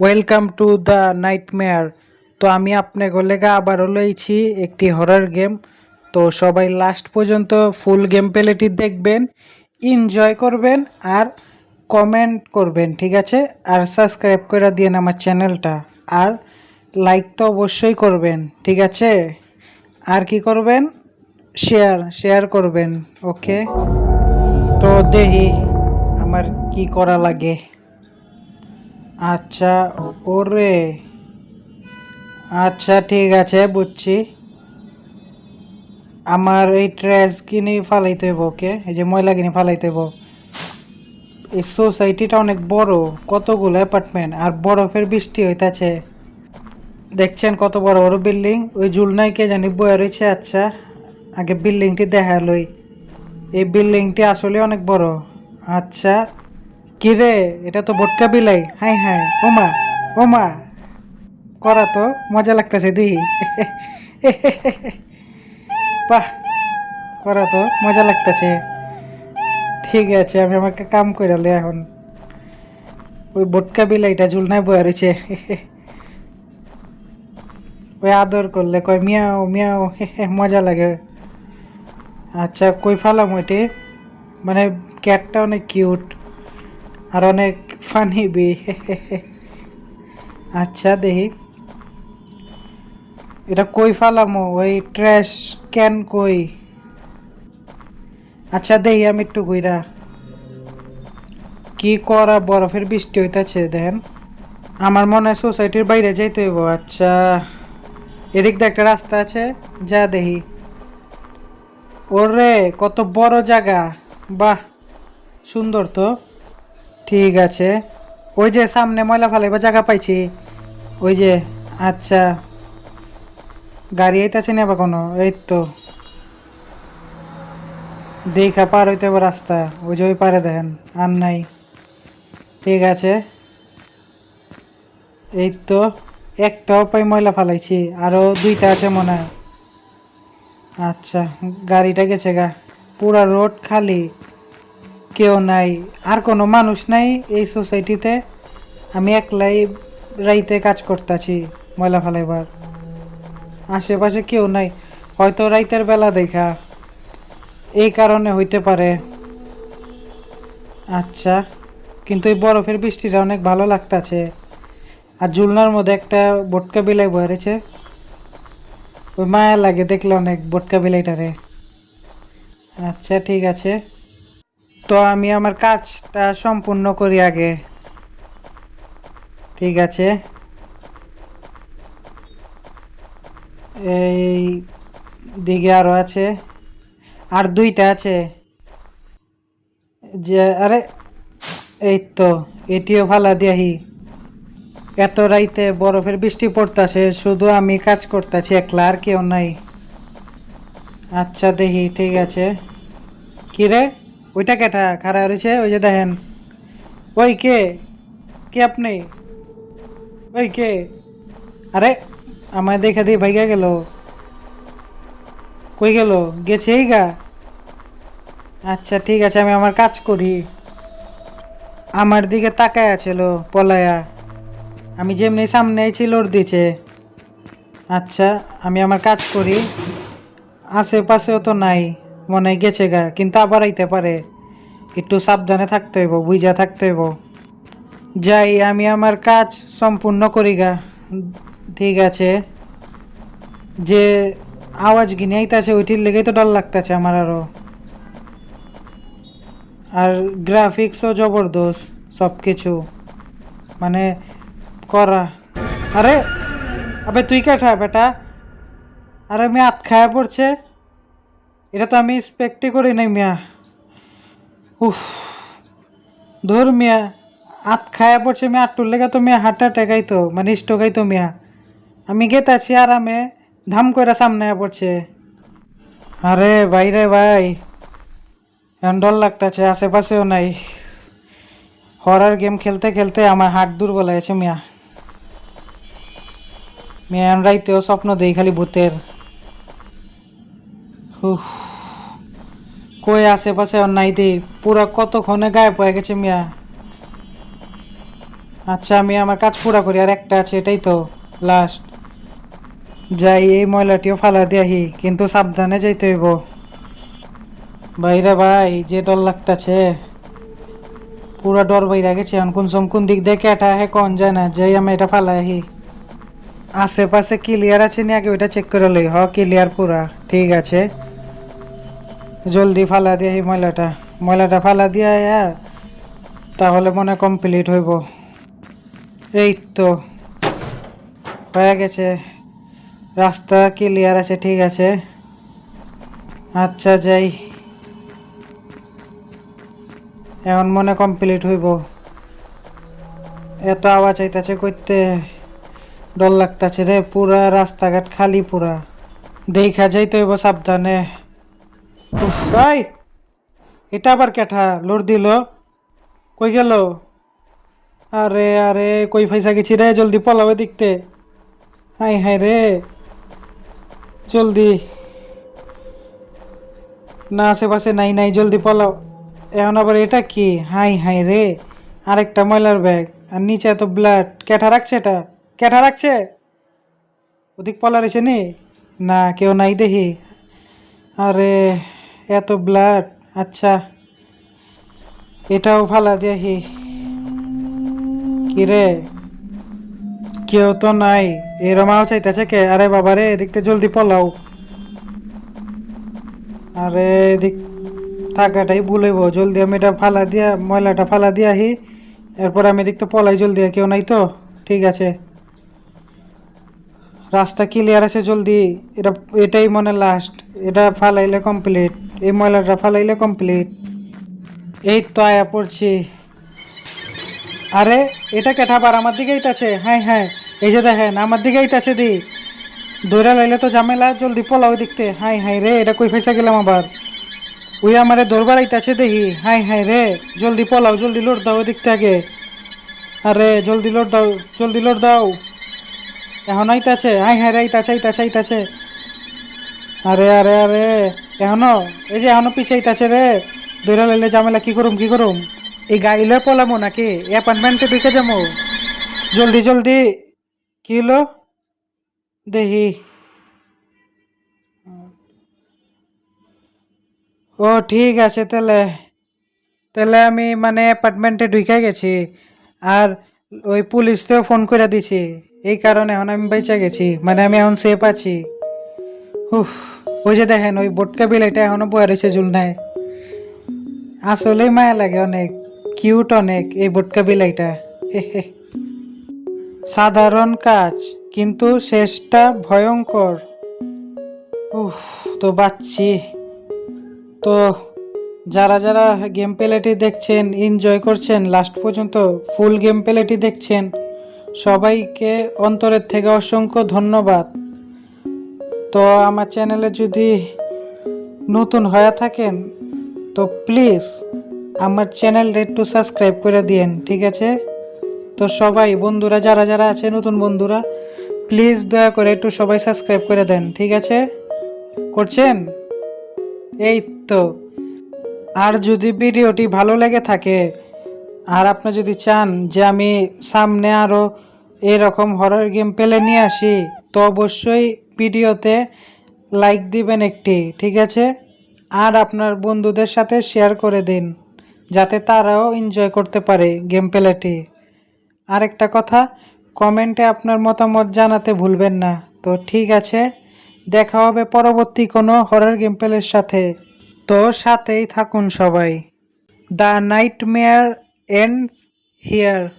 Welcome to the nightmare তো আমি আপনাকে লেগা আবারও লইছি একটি হরর গেম তো সবাই লাস্ট পর্যন্ত ফুল গেম প্লেটি দেখবেন এনজয় করবেন আর কমেন্ট করবেন, ঠিক আছে? আর সাবস্ক্রাইব করে দিন আমার চ্যানেলটা আর লাইক তো অবশ্যই করবেন, ঠিক আছে? আর কি করবেন? শেয়ার শেয়ার করবেন ওকে তো দেহি আমার কি করা লাগে। আচ্ছা ওরে। আচ্ছা ঠিক আছে, বুঝছি। আমার এই ট্রেস কিনে ফালাইতে হইব, ওকে? এই যে ময়লা কিনে ফালাইতে হইব। এই সোসাইটিটা অনেক বড়, কতগুলো অ্যাপার্টমেন্ট, আর বরফের বৃষ্টি হইতাছে। দেখছেন কত বড় বড় বিল্ডিং? ওই জুলনাই কে জানি বয়ে রয়েছে আচ্ছা। আগে বিল্ডিংটি দেখা লই এই বিল্ডিংটি আসলে অনেক বড়। আচ্ছা কিরে এটা তো ভোটকা বিলাই। হাই হাই। ওমা ওমা করা তো মজা লাগতেছে দিহি বাহ, করা তো মজা লাগতেছে। ঠিক আছে, আমি আমাকে কাম করে এখন। ওই ভোটকা বিলাইটা ঝুলনায় বয়ে রয়েছে ওই আদর করলে কয় মিয়াও মিয়াও, মজা লাগে। আচ্ছা কই ফালাম ওইটি? মানে ক্যাটটা অনেক কিউট আর অনেক ফানি বি আচ্ছা দেখি। এটা কই ফালামো? ওই ট্র্যাশ ক্যান কই? আচ্ছা দেখি, আমি একটু কইরা কি করা বরফের বৃষ্টি হইতাছে, দেখেন। আমার মনে হয় সোসাইটির বাইরে যাইতে হইব। আচ্ছা এদিক দিয়ে একটা রাস্তা আছে। যা, দেখি। ওরে, কত বড় জায়গা। বাহ, সুন্দর তো। ঠিক আছে। ওই যে সামনে ময়লা ফালাইবার জায়গা পাইছি। ওই যে আচ্ছা। গাড়ি আইতাছে না বা কোনো? এই তো। দেখা পার হইতে হবে রাস্তা। ওই যে ওই পারে দেখেন, আর নাই। ঠিক আছে। এই তো, একটাও পাই ময়লা ফালাইছি। আরও দুইটা আছে মনে হয়। আচ্ছা গাড়িটা গেছে গা। পুরা রোড খালি। কেউ নাই, আর কোনো মানুষ নাই এই সোসাইটিতে আমি একলাই রাইতে কাজ করতেছি, ময়লা ফালাইবার। আশেপাশে কেউ নাই, হয়তো রাইতের বেলা দেখা। এই কারণে হইতে পারে। আচ্ছা কিন্তু এই বরফের বৃষ্টিটা অনেক ভালো লাগতাছে। আর জুলনার মধ্যে একটা বটকা বিলাই বয়েছে ওই মায়া লাগে দেখলে অনেক বটকা বিলাইটারে। আচ্ছা ঠিক আছে। তো আমি আমার কাজটা সম্পূর্ণ করি আগে। ঠিক আছে? এই দিকে আরও আছে। আর দুইটা আছে। যে, আরে, এই তো, এটিও ফালা দিয়াহি। এত রাইতে বরফের বৃষ্টি পড়তাছে, শুধু আমি কাজ করতেছি, একলা আর কেউ নাই। আচ্ছা দেখি, ঠিক আছে। কি রে? ওইটা কেটা? খারাপ রয়েছে? ওই যে দেখেন। ওই কে? কে আপনি? ওই কে? আরে আমার দেখে দিয়ে ভাইগা গেল। কই গেল? গেছে এই গা। আচ্ছা ঠিক আছে, আমি আমার কাজ করি। আমার দিকে তাকায় আছিল পলায়া। আমি যেমনি সামনে ছিল ওর দিছে আচ্ছা আমি আমার কাজ করি। আশেপাশেও তো নাই। মনে গেছে গা, কিন্তু আবার আইতে পারে। একটু সাবধানে থাকতে হইব বুঝা থাকতে হইব। যাই, আমি আমার কাজ সম্পূর্ণ করি গা। ঠিক আছে। যে আওয়াজ গিনে আইতাছে, ওইটির লেগেই তো ডর লাগতেছে আমার আরও আর গ্রাফিক্সও জবরদস্ত সব কিছু মানে করা। আরে, আবে তুই কেঠা বেটা? আরে, আমি হাত খায়া পড়ছে। এটা তো আমি এক্সপেক্টই করি নাই মিয়া। উফ, ধর মিয়া হাত খায়া পড়ছে মিয়া, আটটুর লেগে তো মিয়া হার্ট অ্যাটাক তো মানে স্ট্রোক তো মিয়া। আমি গেতাছি আরামে, ধাম করে সামনে পড়ছে। আরে ভাই রে ভাই, এখন ডর লাগতেছে, আশেপাশেও নাই। হরার গেম খেলতে খেলতে আমার হাট দুর্বল হয়েছে মিয়া। মিয়া রাইতেও স্বপ্ন দেই খালি ভূতের। কই আশেপাশে নাই দে? পুরা কতক্ষণে গায়েব হয়ে গেছে মিয়া? আচ্ছা আমি আমার কাজ পুরা করি, আর একটা আছে, এটাই তো লাস্ট যাই, এই ময়লাটিও ফালা দিয়াহি কিন্তু সাবধানে যাইতে হইব। বাইরে ভাই, যে ডর লাগতাছে। পুরা ডর বাইরা গেছে, এখন কোন সম কোন দিক দেখে এটা হে কন যায় না, যাই আমি এটা ফালাইহি আশেপাশে ক্লিয়ার আছে নি আগে ওইটা চেক করে লই, হ ক্লিয়ার পুরা, ঠিক আছে। জলদি ফালা দিয়ে এই ময়লাটা। ময়লাটা ফালা দিয়া তাহলে মনে কমপ্লিট হইব। এই তো, হয়ে গেছে। রাস্তা ক্লিয়ার আছে, ঠিক আছে। আচ্ছা যাই। এখন মনে কমপ্লিট হইব। এত আওয়াজ আইতাছে করতে ডর লাগতাছে রে, পুরা রাস্তাঘাট খালি পুরা। দেখা যাইতে হইব সাবধানে। ভাই এটা আবার কেঠা লোড দিল। কই গেল? আরে আরে, কই ফাইসা গেছি রে? জলদি পলাবে দেখতে হাই হাই রে। জলদি। না, আশেপাশে নাই নাই, জলদি পলাও। এখন আবার এটা কি? হাই হাই রে। আরেকটা ময়লার ব্যাগ। আর নিচে এত ব্লাড। ক্যাঠা রাখছে এটা? ক্যাঠা রাখছে? ওদিক পলা রয়েছে নি? না, কেউ নাই দেখি। আরে এত ব্লাড আচ্ছা। এটাও ফালা দেখি কি রে কেউ তো নাই। এরমাও চাইতেছে কে? আরে বাবা রে এদিক থেকে জলদি পলাও। আরে এদিক থাকাটাই ভুলইব জলদি আমি এটা ফালা দিয়া, ময়লাটা ফালা দিয়া আহি এরপর আমি এদিক তো পলাই, জলদি কেউ নাই তো? ঠিক আছে। রাস্তা ক্লিয়ার আছে জলদি, এটা, এটাই মনে লাস্ট এটা ফালাইলে কমপ্লিট এই ময়লাটা ফালাইলে কমপ্লিট এই তো আয়া পড়ছি। আরে, এটা কেঠাবার আমার দিকে আইতাছে হ্যাঁ হ্যাঁ এই যে দেখেন, আমার দিকে আইতাছে দি। দৌড়া লাইলে তো ঝামেলা, জলদি পলাও দেখতে। হাই হাই রে, এটা কই ফেসা গেলাম আবার? ওই আমারে দৌড়বার আইতাছে দেখি হাই হাই রে, জলদি পলাও, জলদি লোড দাও দেখতে আগে আরে, জলদি লোড দাও, জলদি লোড দাও। এখন আইতাছে হাই রে আইতাছে আইতাছে আইতাছে আরে আরে আরে, এখনও? এই যে এখনও পিছে আইতাছে রে। দৌড়া লাইলে ঝামেলা, কি করুম কি করুম? এই গাড়ি পলামো নাকি? অ্যাপার্টমেন্টে ঢুকে যাব জলদি জলদি। কি হলো? দেখি ও, ঠিক আছে তাহলে। তাহলে আমি মানে অ্যাপার্টমেন্টে ঢুকে গেছি। আর ওই পুলিশকেও ফোন করে দিছি। এই কারণে এখন আমি বেঁচে গেছি। মানে আমি এখন সেফ আছি। উফ, ওই যে দেখেন, ওই বোটকা বিলাইটা এখনও বয়ে রয়েছে জুলনায় আসলেই মায়া লাগে অনেক কিউট অনেক এই বোটকা বিলাইটা। সাধারণ কাজ, কিন্তু শেষটা ভয়ঙ্কর। উফ, তো বাচ্চি তো যারা যারা গেম প্লেটি দেখছেন এনজয় করছেন লাস্ট পর্যন্ত ফুল গেম প্লেটি দেখছেন সবাইকে অন্তরের থেকে অসংখ্য ধন্যবাদ। তো আমার চ্যানেলে যদি নতুন হয়ে থাকেন, তো প্লিজ আমার চ্যানেলটা একটু সাবস্ক্রাইব করে দিয়েন, ঠিক আছে? তো সবাই, বন্ধুরা, যারা যারা আছে, নতুন বন্ধুরা, প্লিজ দয়া করে একটু সবাই সাবস্ক্রাইব করে দেন, ঠিক আছে? করছেন? এই তো। আর যদি ভিডিওটি ভালো লেগে থাকে আর আপনি যদি চান যে আমি সামনে আরও এরকম হরর গেম পেলে নিয়ে আসি, তো অবশ্যই ভিডিওতে লাইক দিবেন একটি, ঠিক আছে? আর আপনার বন্ধুদের সাথে শেয়ার করে দিন, যাতে তারাও এনজয় করতে পারে গেম প্লেটি। আরেকটা কথা, কমেন্টে আপনার মতামত জানাতে ভুলবেন না। তো ঠিক আছে, দেখা হবে পরবর্তী কোনো হরর গেম প্লের সাথে। তো সাথেই থাকুন সবাই। The night ends here.